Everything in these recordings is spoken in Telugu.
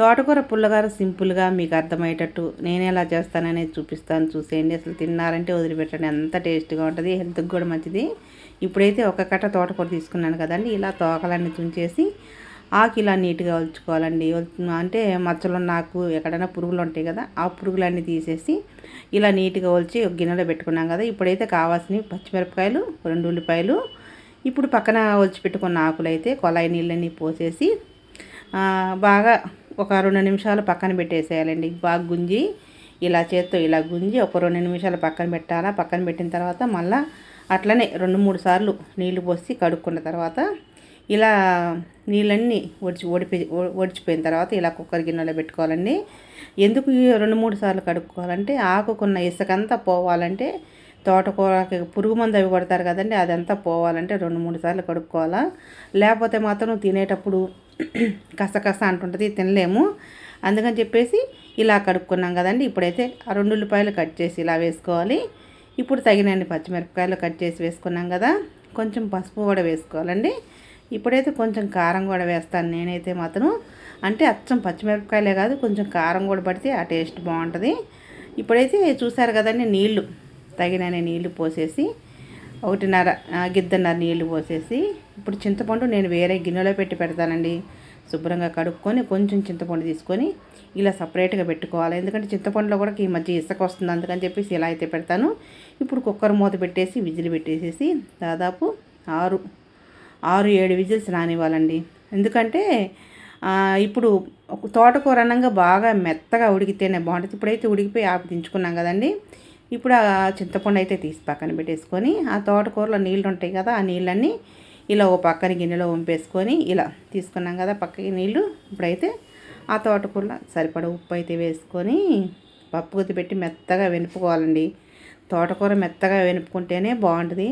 తోటకూర పుల్లగారు సింపుల్గా మీకు అర్థమయ్యేటట్టు నేను ఎలా చేస్తాననేది చూపిస్తాను చూసేయండి. అసలు తిన్నారంటే వదిలిపెట్టండి. అంత టేస్ట్గా ఉంటుంది హెల్త్కి కూడా మంచిది. ఇప్పుడైతే ఒక కట్ట తోటకూర తీసుకున్నాను కదండి. ఇలా తోకలన్నీ తుంచేసి ఆకు ఇలా నీట్గా ఒలుచుకోవాలండి. అంటే మచ్చలు నాకు ఎక్కడైనా పురుగులు ఉంటాయి కదా ఆ పురుగులన్నీ తీసేసి ఇలా నీట్గా ఒలిచి గిన్నెలో పెట్టుకున్నాం కదా. ఇప్పుడైతే కావాల్సినవి పచ్చిమిరపకాయలు రెండు ఉల్లిపాయలు ఇప్పుడు పక్కన ఒలిచి పెట్టుకున్న ఆకులు అయితే కొలాయి నీళ్ళని పోసేసి బాగా ఒక రెండు నిమిషాలు పక్కన పెట్టేసేయాలండి. బాగా గుంజి ఇలా చేత్తో ఇలా గుంజి ఒక రెండు నిమిషాలు పక్కన పెట్టాలా? పక్కన పెట్టిన తర్వాత మళ్ళీ అట్లనే రెండు మూడు సార్లు నీళ్ళు పోసి కడుక్కున్న తర్వాత ఇలా నీళ్ళన్నీ ఒడిచి ఓడిపి ఒడిచిపోయిన తర్వాత ఇలా కుక్కర్ గిన్నెలో పెట్టుకోవాలండి. ఎందుకు రెండు మూడు సార్లు కడుక్కోవాలంటే ఆకుకున్న ఇసుకంతా పోవాలంటే తోటకూరకి పురుగు మందు అవి కొడతారు కదండి అదంతా పోవాలంటే రెండు మూడు సార్లు కడుక్కోవాలా? లేకపోతే మాత్రం తినేటప్పుడు కసకస అంటుంటుంది తినలేము. అందుకని చెప్పేసి ఇలా కడుక్కున్నాం కదండి. ఇప్పుడైతే ఆ రెండు ఉల్లిపాయలు కట్ చేసి ఇలా వేసుకోవాలి. ఇప్పుడు తగినన్ని పచ్చిమిరపకాయలు కట్ చేసి వేసుకున్నాం కదా. కొంచెం పసుపు కూడా వేసుకోవాలండి. ఇప్పుడైతే కొంచెం కారం కూడా వేస్తాను నేనైతే మాత్రం. అంటే అచ్చం పచ్చిమిరపకాయలే కాదు కొంచెం కారం కూడా పడితే ఆ టేస్ట్ బాగుంటుంది. ఇప్పుడైతే చూసారు కదండి నీళ్ళు తగినన్ని నీళ్ళు పోసేసి ఒకటిన్నర గిద్దన్నర నీళ్ళు పోసేసి ఇప్పుడు చింతపండు నేను వేరే గిన్నెలో పెట్టి పెడతానండి. శుభ్రంగా కడుక్కొని కొంచెం చింతపండు తీసుకొని ఇలా సపరేట్గా పెట్టుకోవాలి. ఎందుకంటే చింతపండులో కూడా ఈ మధ్య ఇసుక వస్తుంది. అందుకని చెప్పేసి ఇలా అయితే పెడతాను. ఇప్పుడు కుక్కర్ మూత పెట్టేసి విజిల్ పెట్టేసేసి దాదాపు ఆరు ఆరు ఏడు విజిల్స్ రానివ్వాలండి. ఎందుకంటే ఇప్పుడు తోటకూర అన్నంగా బాగా మెత్తగా ఉడికితేనే బాగుంటుంది. ఇప్పుడైతే ఉడికిపోయి ఆపి దించుకున్నాం కదండి. ఇప్పుడు ఆ చింతపండు అయితే తీసి పక్కన పెట్టేసుకొని ఆ తోటకూరలో నీళ్ళు ఉంటాయి కదా ఆ నీళ్ళన్నీ ఇలా ఓ పక్కన గిన్నెలో వంపేసుకొని ఇలా తీసుకున్నాం కదా పక్కకి నీళ్ళు. ఇప్పుడైతే ఆ తోటకూరలో సరిపడ ఉప్పు అయితే వేసుకొని పప్పు గుత్తి పెట్టి మెత్తగా వెనుపుకోవాలండి. తోటకూర మెత్తగా వెనుపుకుంటేనే బాగుంటుంది.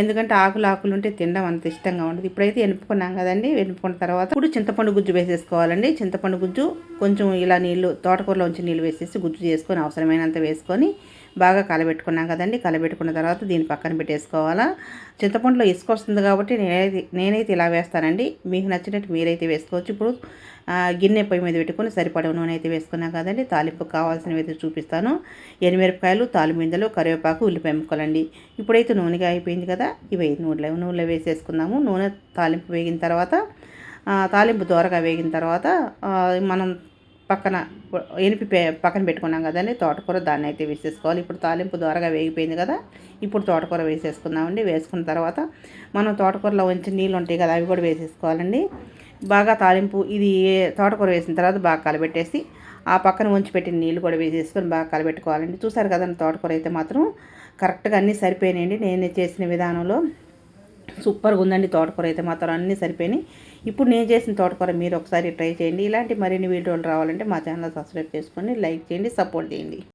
ఎందుకంటే ఆకులు ఆకులు ఉంటే తినడం అంత ఇష్టంగా ఉండదు. ఇప్పుడైతే వెనుపుకున్నాం కదండి వెనుపుకున్న తర్వాత ఇప్పుడు చింతపండు గుజ్జు వేసేసుకోవాలండి. చింతపండు గుజ్జు కొంచెం ఇలా నీళ్ళు తోటకూరలో ఉంచి నీళ్ళు వేసేసి గుజ్జు చేసుకొని అవసరమైనంత వేసుకొని బాగా కలబెట్టుకున్నాం కదండి. కలబెట్టుకున్న తర్వాత దీన్ని పక్కన పెట్టేసుకోవాలా. చింతపండులో ఇసుక వస్తుంది కాబట్టి నేనైతే నేనైతే ఇలా వేస్తానండి. మీకు నచ్చినట్టు మీరైతే వేసుకోవచ్చు. ఇప్పుడు గిన్నె పొయ్యి మీద పెట్టుకుని సరిపడ నూనె అయితే వేసుకున్నాం కదండి. తాలింపు కావాల్సినవి అయితే చూపిస్తాను. ఎనిమిరపకాయలు తాలిమిందలు కరివేపాకు ఉల్లిపాయ ముక్కలండి. ఇప్పుడైతే నూనెగా అయిపోయింది కదా ఇవి నూనెలో నూనెలో వేసేసుకుందాము నూనె తాలింపు వేగిన తర్వాత తాలింపు దోరగా వేగిన తర్వాత మనం పక్కన ఎనిపి పక్కన పెట్టుకున్నాం కదండి తోటకూర దాన్ని అయితే వేసేసుకోవాలి. ఇప్పుడు తాలింపు ద్వారాగా వేగిపోయింది కదా ఇప్పుడు తోటకూర వేసేసుకుందామండి. వేసుకున్న తర్వాత మనం తోటకూరలో ఉంచి నీళ్ళు ఉంటాయి కదా అవి కూడా వేసేసుకోవాలండి. బాగా తాలింపు ఇది తోటకూర వేసిన తర్వాత బాగా కలబెట్టేసి ఆ పక్కన ఉంచి పెట్టిన నీళ్ళు కూడా వేసేసుకొని బాగా కలబెట్టుకోవాలండి. చూసారు కదండి తోటకూర అయితే మాత్రం కరెక్ట్గా అన్నీ సరిపోయినాయండి. నేను చేసిన విధానంలో సూపర్గా ఉందండి తోటకూర అయితే మాత్రం అన్నీ సరిపోయినాయి. ఇప్పుడు నేను చేసిన తోటకూర మీరు ఒకసారి ట్రై చేయండి. ఇలాంటి మరిన్ని వీడియోలు రావాలంటే మా ఛానల్ సబ్స్క్రైబ్ చేసుకొని లైక్ చేయండి సపోర్ట్ చేయండి.